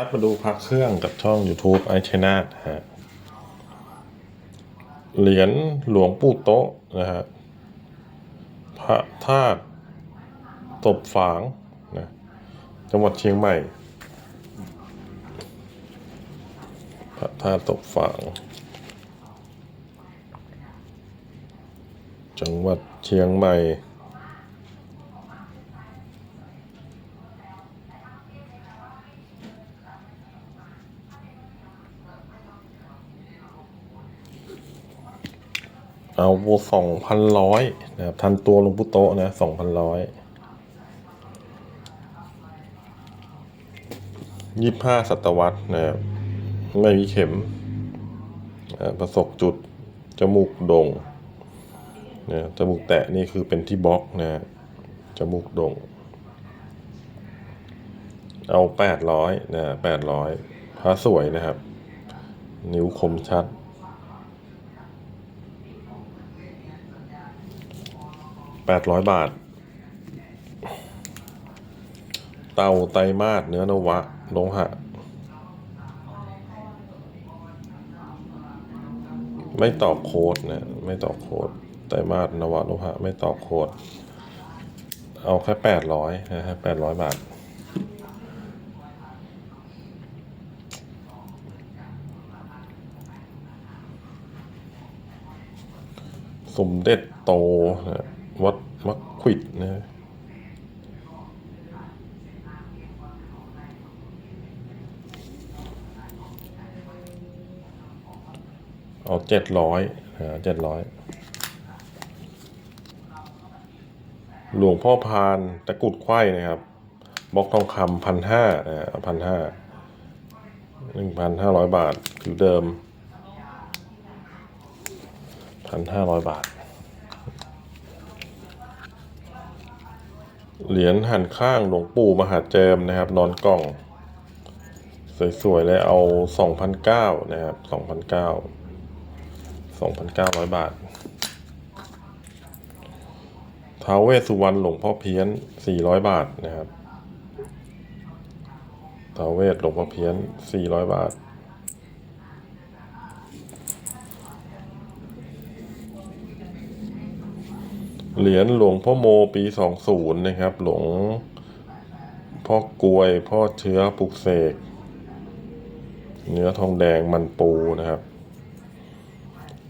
ครับมาดูพักเครื่องกับช่อง YouTube ไอชนาฮะเหรียญหลวงปู่โต๊ะนะฮะพระธาตุตบฝางนะจังหวัดเชียงใหม่ พระธาตุตบฝาง จังหวัดเชียงใหม่ เอาสองพันร้อยนะครับทันตัวหลวงปู่โตะนะสองพันร้อยยี่ห้าศตวรรษนะครับไม่มีเข็มอ่าประสบจุด จมูกโด่งนะจมูกแตะนี่คือเป็นที่บล็อกนะจมูกโด่ง เอาแปดร้อยนะแปดร้อยพระสวยนะครับ นิ้วคมชัด แปดร้อยบาท เตาไตมาสเนื้อนวะโลหะ ไม่ตอบโค้ดนะไม่ตอบโค้ดไตมาสนวะโลหะ ไม่ตอบโค้ดเอาแค่แปดร้อยนะฮะแปดร้อยบาท สมเด็จโตนะ วัดมักควิดนะเอาเจ็ดร้อยนะเจ็ดร้อยหลวงพ่อพานตะกรุดไข่นะครับบล็อกทองคำพันห้านะพันห้าหนึ่งพันห้าร้อยบาทผิวเดิมพันห้าร้อยบาท เหรียญหันข้างหลวงปู่มหาเจมนะครับ นอนกล่อง สวยๆเลยเอาสองพันเก้านะครับสองพันเก้าสองพันเก้าร้อยบาทท้าวเวสสุวรรณหลวงพ่อเพี้ยนสี่ร้อยบาทนะครับท้าวเวสหลวงพ่อเพี้ยนสี่ร้อยบาท เหรียญหลวงพ่อโมปีสองศูนย์นะครับ หลวงพ่อกลวยพ่อเชื้อปลุกเสก เนื้อทองแดงมันปูนะครับ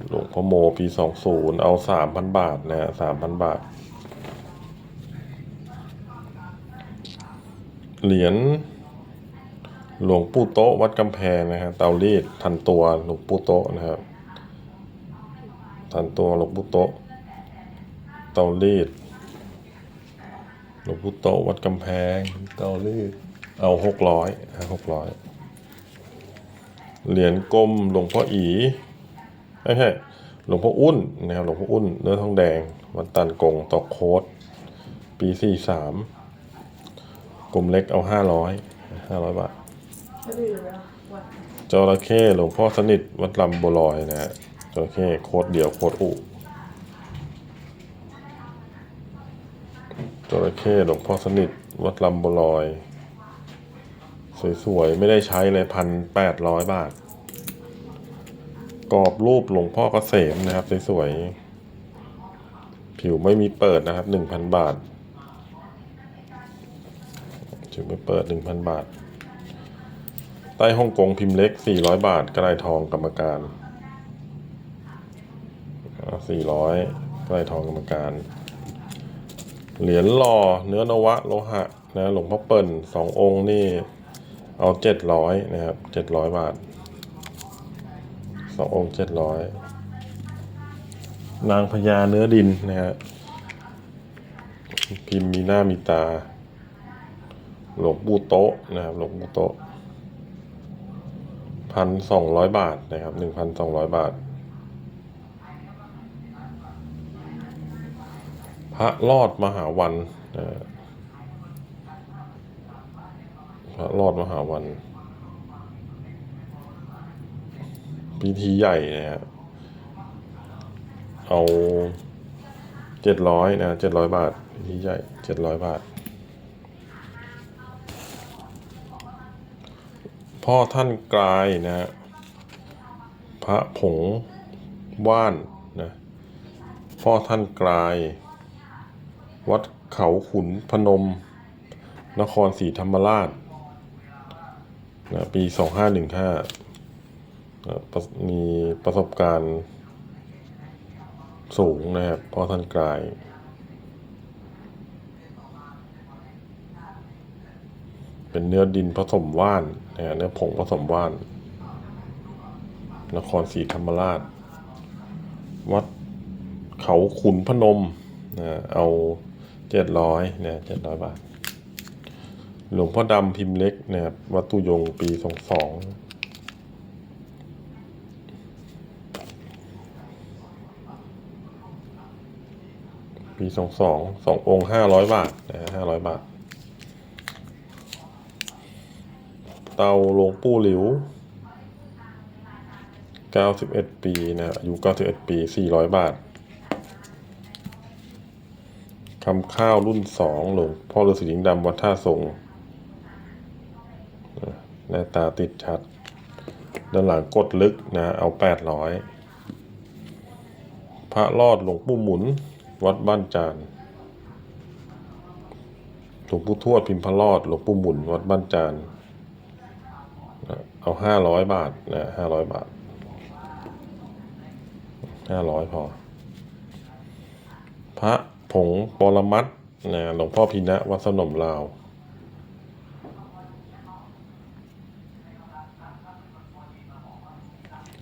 หลวงพ่อโมปีสองศูนย์เอาสามพันบาทนะฮะสามพันบาท เหรียญหลวงปู่โต๊ะวัดกำแพงนะฮะเตารีดทันตัวหลวงปู่โต๊ะนะครับ ทันตัวหลวงปู่โต๊ะ เตารีดหลวงปู่โตวัดกำแพง เตารีดเอาหกร้อยหกร้อยเหรียญกลมหลวงพ่ออีไม่ใช่หลวงพ่ออุ้นนะครับหลวงพ่ออุ้นเนื้อทองแดงวันตันกงตอกโคดปีสี่สามกลมเล็กเอาห้าร้อยห้าร้อยบาทจระเข้หลวงพ่อสนิทวัดลำบัวลอยนะฮะจระเข้โคดเดี่ยวโคดอุ จระเข้หลวงพ่อสนิท วัดลำบัวลอย สวยๆ ไม่ได้ใช้เลยพันแปดร้อยบาท กรอบรูปหลวงพ่อเกษมนะครับ สวยๆ ผิวไม่มีเปิดนะครับหนึ่งพันบาทผิวไม่เปิดหนึ่งพันบาท ใต้ฮ่องกงพิมพ์เล็กสี่ร้อยบาท กระไรทองกรรมการสี่ร้อยกระไรทองกรรมการ เหรียญหล่อเนื้อนวะโลหะนะหลวงพ่อเปิ่นสององค์นี่ เอาเจ็ดร้อยนะครับเจ็ดร้อยบาทสององค์เจ็ดร้อยนางพญาเนื้อดินนะฮะพิมพ์มีหน้ามีตา หลวงปู่โต๊ะนะครับหลวงปู่โต๊ะพันสองร้อยบาทนะครับหนึ่งพันสองร้อยบาท พระรอดมหาวันพระรอดมหาวัน พิธีใหญ่นะฮะเอาเจ็ดร้อยนะเจ็ดร้อยบาท พิธีใหญ่เจ็ดร้อยบาท พ่อท่านกลายนะฮะพระผงว่านนะพ่อท่านกลาย วัดเขาขุนพนม นครศรีธรรมราชนะปีสองห้าหนึ่งห้ามีประสบการณ์สูงนะครับพ่อท่านกลาย เป็นเนื้อดินผสมว่านนะฮะเนื้อผงผสมว่าน นครศรีธรรมราช วัดเขาขุนพนมนะเอา เจ็ดร้อยนะเจ็ดร้อยบาท หลวงพ่อดำพิมพ์เล็กนะครับวัดตุยงปีสองสองปีสองสองสององค์ห้าร้อยบาทนะห้าร้อยบาท เตาหลวงปู่หลิว91ปีนะอายุ91ปี400บาท คำข้าวรุ่น2หลวงพ่อฤาษีลิงดำวัดท่าทรงหน้าตาติดชัด ด้านหลังกดลึกนะ เอา800พระรอดหลวงปู่หมุน วัดบ้านจานหลวงปู่ทวดพิมพ์พระรอดหลวงปู่หมุน วัดบ้านจานเอาห้าร้อยบาทนะห้าร้อยบาทห้าร้อยพอ พระ ผงปรมัตนะหลวงพ่อพินะวัดสนมลาว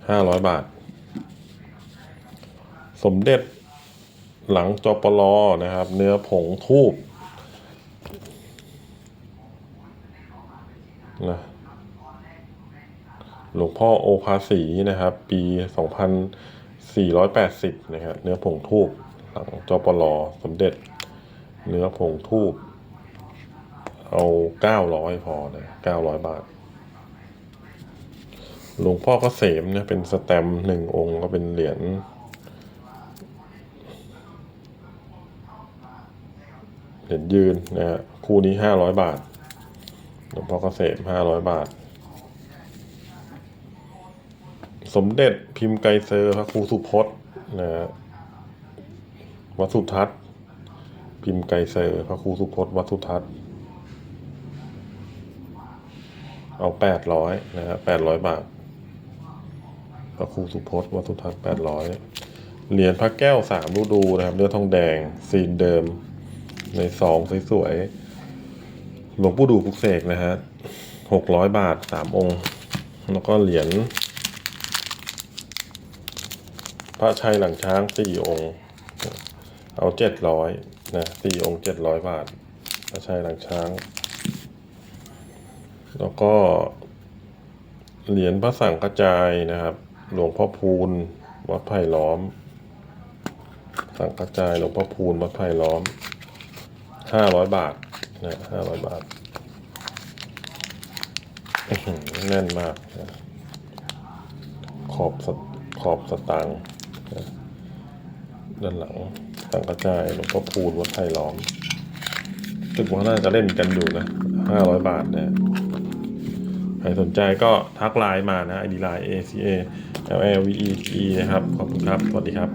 ห้าร้อยบาท สมเด็จหลังจปลอนะครับ เนื้อผงทูบนะหลวงพ่อโอภาสีนะครับ ปี 2480 นะครับ เนื้อผงทูบ ลังจปลสมเด็จ เนื้อผงทูบเอา900พอนะ900บาท หลวงพ่อก็เกษมเนี่ยเป็นสแตมหนึ่งองค์ก็เป็นเหรียญเหรียญยืนนะฮะคู่นี้500บาท หลวงพ่อเกษม500บาท สมเด็จพิมพ์ไกรเซอร์พระครูสุพจน์นะฮะ วัดสุทัศน์ พิมพ์ไกเซอร์พระครูสุพจน์วัดสุทัศน์ เอาแปดร้อยนะฮะแปดร้อยบาท พระครูสุพจน์วัดสุทัศน์แปดร้อยเหรียญพระแก้วสามฤดูนะครับเนื้อทองแดงซีนเดิม ในซองสวยๆหลวงปู่ดูปุกเสกนะฮะหกร้อยบาทสามองค์ แล้วก็เหรียญพระชัยหลังช้างสี่องค์ เอาเจ็ดร้อยนะสี่องค์เจ็ดร้อยบาทพระชัยหลังช้าง แล้วก็ เหรียญพระสังกระจายนะครับ หลวงพ่อพูนวัดไผ่ล้อม สังกระจายหลวงพ่อพูนวัดไผ่ล้อมห้าร้อยบาทนะห้าร้อยบาทแน่นมากนะขอบขอบสตางค์นะด้านหลัง สังกระจายหลวงพ่อพูนวัดไผ่ล้อมตึกว่าน่าจะเล่นกันอยู่นะห้าร้อยบาทนะใครสนใจก็ทักไลน์มานะอีดีไลน์ ACA LLVE นะครับ ขอบคุณครับ สวัสดีครับ